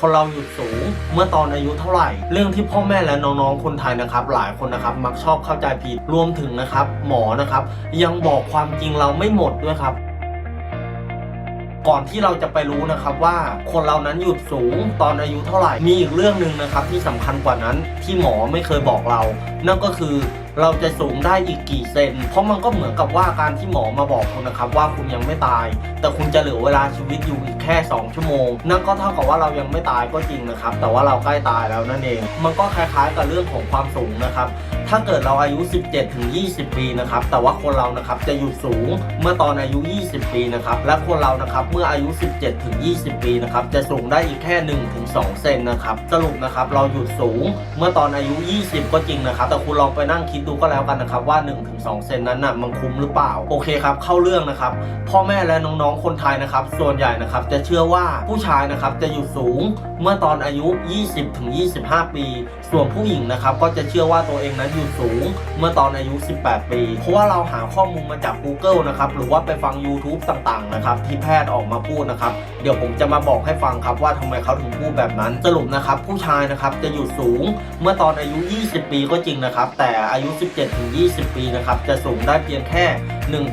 คนเราหยุดสูงเมื่อตอนอายุเท่าไหร่ เรื่องที่พ่อแม่และน้องๆคนไทยนะครับ หลายคนนะครับมักชอบเข้าใจผิดรวมถึงนะครับหมอนะครับ ยังบอกความจริงเราไม่หมดด้วยครับก่อนที่เราจะไปรู้นะครับว่าคนเรานั้นหยุดสูงตอนอายุเท่าไหร่ มีอีกเรื่องหนึ่งนะครับที่สำคัญกว่านั้นที่หมอไม่เคยบอกเรา นั่นก็คือ เราจะสูงได้อีกกี่เซน เพราะมันก็เหมือนกับว่าการที่หมอมาบอกคุณนะครับว่าคุณยังไม่ตาย แต่คุณจะเหลือเวลาชีวิตอยู่อีกแค่ 2 ชั่วโมง นั่นก็เท่ากับว่าเรายังไม่ตายก็จริงนะครับ แต่ว่าเราใกล้ตายแล้วนั่นเอง มันก็คล้ายๆกับเรื่องของความสูงนะครับถ้าเกิดเราอายุ 17ถึง20 ปีนะครับ แต่ว่าคนเรานะครับจะหยุดสูงเมื่อตอนอายุ 20 ปีนะครับ และคนเรานะครับเมื่ออายุ 17ถึง20 ปีนะครับ จะสูงได้อีกแค่1ถึง2เซนนะครับ สรุปนะครับเราหยุดสูงเมื่อตอนอายุ 20 ก็จริงนะครับ แต่คุณลองไปนั่งคิดดูก็แล้วกันนะครับว่า1ถึง2เซนนั้นน่ะมันคุ้มหรือเปล่า โอเคครับเข้าเรื่องนะครับ พ่อแม่และน้องๆคนไทยนะครับ ส่วนใหญ่นะครับจะเชื่อว่าผู้ชายนะครับจะหยุดสูงเมื่อตอนอายุ 20ถึง25 ปี ส่วนผู้หญิงนะครับก็จะเชื่อว่าตัวเองนั้นอยุดสูง เมื่อตอนอายุ 18 ปี เพราะว่าเราหาข้อมูลมาจาก Google นะครับ หรือว่าไปฟัง YouTube ต่างๆ นะครับ ที่แพทย์ออกมาพูดนะครับ เดี๋ยวผมจะมาบอกให้ฟังครับว่าทำไมเขาถึงพูดแบบนั้น สรุปนะครับ ผู้ชายนะครับจะอยู่สูง เมื่อตอนอายุ 20 ปีก็จริงนะครับ แต่อายุ 17 ถึง 20 ปีนะครับ จะสูงได้เพียงแค่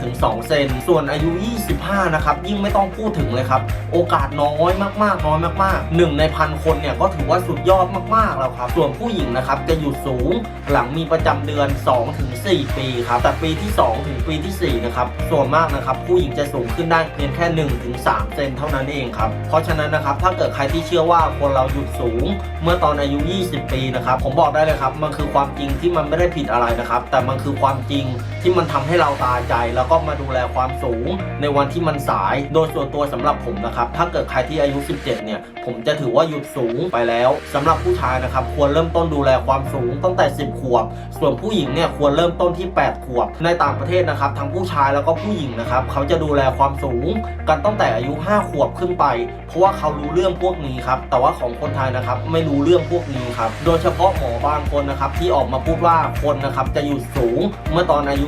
1-2 เซน ส่วนอายุ 25 นะครับ ยิ่งไม่ต้องพูดถึงเลยครับ โอกาสน้อยมากๆ น้อยมากๆ 1 ในพันคนเนี่ยก็ถือว่าสุดยอดมากๆแล้วครับ ส่วนผู้หญิงนะครับจะหยุดสูงหลังมีประจำเดือน 2-4 ปีครับ แต่ปีที่ 2 ถึงปีทีสี่ 4 นะครับ ส่วนมากนะครับผู้หญิงจะสูงขึ้นได้เพียงแค่ 1-3 เซนเท่านั้นเองครับ เพราะฉะนั้นนะครับถ้าเกิดใครที่เชื่อว่าคนเราหยุดสูง เมื่อตอนอายุ 20 ปีนะครับ ผมบอกได้เลยครับ มันคือความจริงที่มันไม่ได้ผิดอะไรนะครับ แต่มันคือความจริงที่มันทำให้เราตายใจแล้วก็มาดูแลความสูงในวันที่มันสาย โดยส่วนตัวสำหรับผมนะครับ ถ้าเกิดใครที่อายุ 17 เนี่ย ผมจะถือว่าหยุดสูงไปแล้ว สำหรับผู้ชายนะครับ ควรเริ่มต้นดูแลความสูงตั้งแต่ 10 ขวบ ส่วนผู้หญิงเนี่ยควรเริ่มต้นที่ 8 ขวบ ในต่างประเทศนะครับ ทั้งผู้ชายแล้วก็ผู้หญิงนะครับ เขาจะดูแลความสูงกันตั้งแต่อายุ 5 ขวบขึ้นไป เพราะว่าเขารู้เรื่องพวกนี้ครับ แต่ว่าของคนไทยนะครับไม่รู้เรื่องพวกนี้ครับ โดยเฉพาะหมอบางคนนะครับที่ออกมาพูดว่าคนนะครับจะหยุดสูงเมื่อตอนอายุ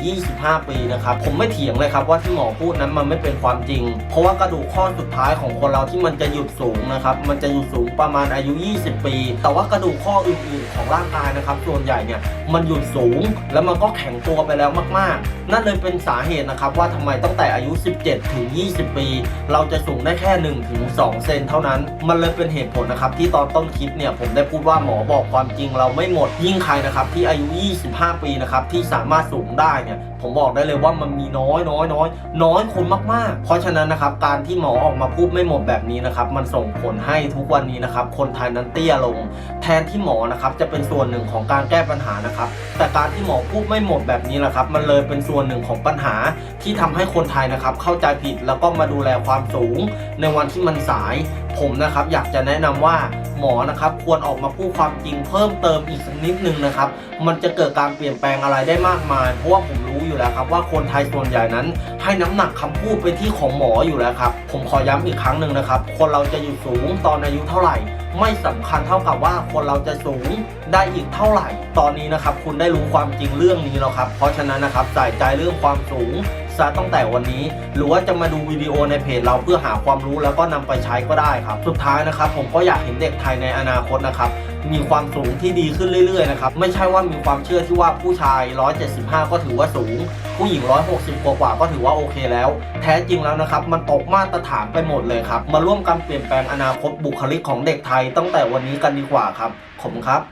20-25ปีนะครับ ผมไม่เถียงเลยครับว่าที่หมอพูดนั้นมันไม่เป็นความจริง เพราะว่ากระดูกข้อสุดท้ายของคนเราที่มันจะหยุดสูงนะครับ มันจะหยุดสูงประมาณอายุ 20 ปี แต่ว่ากระดูกข้ออื่นๆของร่างกายนะครับ ส่วนใหญ่เนี่ยมันหยุดสูงแล้วมันก็แข็งตัวไปแล้วมากๆ นั่นเลยเป็นสาเหตุนะครับว่าทำไมตั้งแต่อายุ 17 ถึง 20 ปี เราจะสูงได้แค่ 1-2 เซนเท่านั้น มันเลยเป็นเหตุผลนะครับที่ตอนต้นคลิปเนี่ยผมได้พูดว่าหมอบอกความจริงเราไม่หมดยิ่งใครนะครับที่อายุ 25 ปีนะครับที่สามารถสูงได้เนี่ย ผมบอกได้เลยว่ามันมีน้อยน้อยน้อยน้อยคนมากๆ เพราะฉะนั้นนะครับการที่หมอออกมาพูดไม่หมดแบบนี้นะครับมันส่งผลให้ทุกวันนี้นะครับคนไทยนั้นเตี้ยลง แทนที่หมอนะครับจะเป็นส่วนหนึ่งของการแก้ปัญหานะครับแต่การที่หมอพูดไม่หมดแบบนี้แหละครับมันเลยเป็นส่วนหนึ่งของปัญหาที่ทำให้คนไทยนะครับเข้าใจผิดแล้วก็มาดูแลความสูง ในวันที่มันสาย ผมนะครับอยากจะแนะนำว่าหมอนะครับควรออกมาพูดความจริงเพิ่มเติมอีกสักนิดนึงนะครับ มันจะเกิดการเปลี่ยนแปลงอะไรได้มากมาย เพราะว่าผมรู้อยู่แล้วครับ ว่าคนไทยส่วนใหญ่นั้น ให้น้ำหนักคำพูดไปที่ของหมออยู่แล้วครับ ผมขอย้ำอีกครั้งหนึ่งนะครับ คนเราจะอยู่สูงตอนอายุเท่าไหร่ไม่สำคัญเท่ากับว่าคนเราจะสูงได้อีกเท่าไหร่ ตอนนี้นะครับคุณได้รู้ความจริงเรื่องนี้แล้วครับ เพราะฉะนั้นนะครับใส่ใจเรื่องความสูง ซะตั้งแต่วันนี้ หรือว่าจะมาดูวิดีโอในเพจเราเพื่อหาความรู้แล้วก็นำไปใช้ก็ได้ครับ สุดท้ายนะครับ ผมก็อยากเห็นเด็กไทยในอนาคตนะครับมีความสูงที่ดีขึ้นเรื่อยๆนะครับไม่ใช่ว่ามีความเชื่อที่ว่าผู้ชาย 175 ก็ถือว่าสูง ผู้หญิง 160 กว่าก็ถือว่าโอเคแล้ว แท้จริงแล้วนะครับ มันตกมาตรฐานไปหมดเลยครับ มาร่วมกันเปลี่ยนแปลงอนาคตบุคลิกของเด็กไทยตั้งแต่วันนี้กันดีกว่าครับขอบคุณครับ